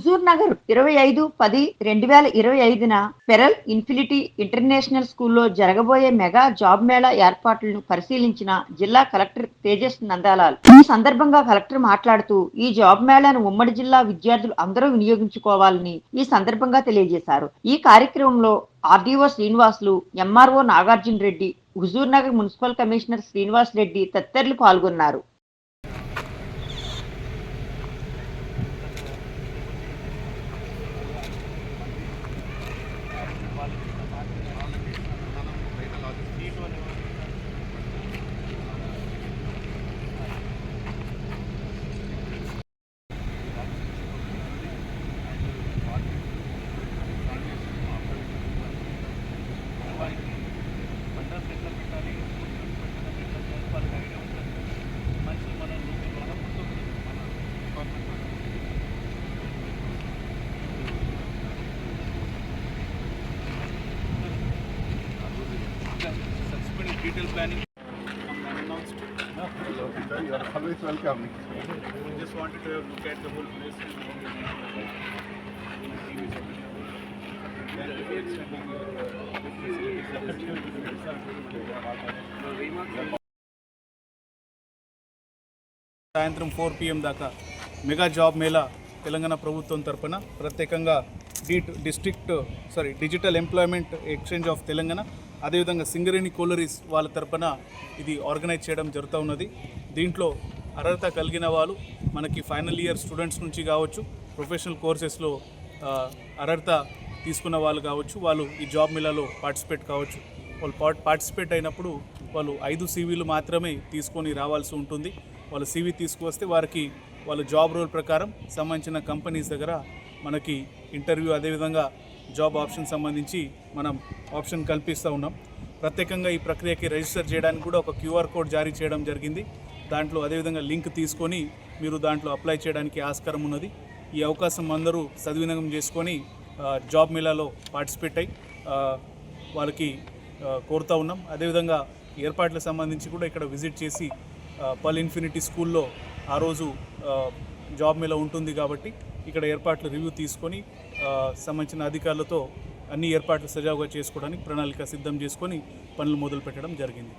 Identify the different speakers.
Speaker 1: హుజూర్ నగర్ ఇరవై ఐదు పది రెండు వేల ఇరవై ఐదున పెరల్ ఇన్ఫినిటీ ఇంటర్నేషనల్ స్కూల్లో జరగబోయే మెగా జాబ్ మేళా ఏర్పాట్లను పరిశీలించిన జిల్లా కలెక్టర్ తేజస్ నందాలాల్. ఈ సందర్భంగా కలెక్టర్ మాట్లాడుతూ ఈ జాబ్ మేళాను ఉమ్మడి జిల్లా విద్యార్థులు అందరూ వినియోగించుకోవాలని ఈ సందర్భంగా తెలియజేశారు. ఈ కార్యక్రమంలో RDO Srinivasulu MRO Nagarjuna Reddy Huzur Nagar municipal commissioner Srinivas Reddy తదితరులు పాల్గొన్నారు.
Speaker 2: Detailed planning unannounced.
Speaker 3: You are always welcome.
Speaker 2: We just wanted to have look at the whole place. సాయంత్రం ఫోర్ పిఎం దాకా మెగా జాబ్ మేళా తెలంగాణ ప్రభుత్వం తరపున ప్రత్యేకంగా డీట్ district sorry digital employment exchange of Telangana అదేవిధంగా సింగరేణి కోలరీస్ వాళ్ళ తరపున ఇది ఆర్గనైజ్ చేయడం జరుగుతూ ఉన్నది. దీంట్లో అర్హత కలిగిన వాళ్ళు మనకి ఫైనల్ ఇయర్ స్టూడెంట్స్ నుంచి కావచ్చు ప్రొఫెషనల్ కోర్సెస్లో అర్హత తీసుకున్న వాళ్ళు కావచ్చు వాళ్ళు ఈ జాబ్ మేళాలో పార్టిసిపేట్ కావచ్చు. వాళ్ళు పార్టిసిపేట్ అయినప్పుడు వాళ్ళు ఐదు సీవీలు మాత్రమే తీసుకొని రావాల్సి ఉంటుంది. వాళ్ళు సీవీ తీసుకువస్తే వారికి వాళ్ళ జాబ్ రోల్ ప్రకారం సంబంధించిన కంపెనీస్ దగ్గర మనకి ఇంటర్వ్యూ అదేవిధంగా జాబ్ ఆప్షన్ సంబంధించి మనం ఆప్షన్ కల్పిస్తూ ఉన్నాం. ప్రత్యేకంగా ఈ ప్రక్రియకి రిజిస్టర్ చేయడానికి కూడా ఒక క్యూఆర్ కోడ్ జారీ చేయడం జరిగింది. దాంట్లో అదేవిధంగా లింక్ తీసుకొని మీరు దాంట్లో అప్లై చేయడానికి ఆస్కారం ఉన్నది. ఈ అవకాశం అందరూ సద్వినియోగం చేసుకొని జాబ్ మేళాలో పార్టిసిపేట్ అయ్యి వాళ్ళకి కోరుతూ ఉన్నాం. అదేవిధంగా ఏర్పాట్లకు సంబంధించి కూడా ఇక్కడ విజిట్ చేసి పల్ ఇన్ఫినిటీ స్కూల్లో ఆ రోజు జాబ్ మేళ ఉంటుంది కాబట్టి ఇక్కడ ఏర్పాట్లు రివ్యూ తీసుకొని సంబంధించిన అధికారులతో అన్ని ఏర్పాట్లు సజావుగా చేసుకోవడానికి ప్రణాళిక సిద్ధం చేసుకొని పనులు మొదలు పెట్టడం జరిగింది.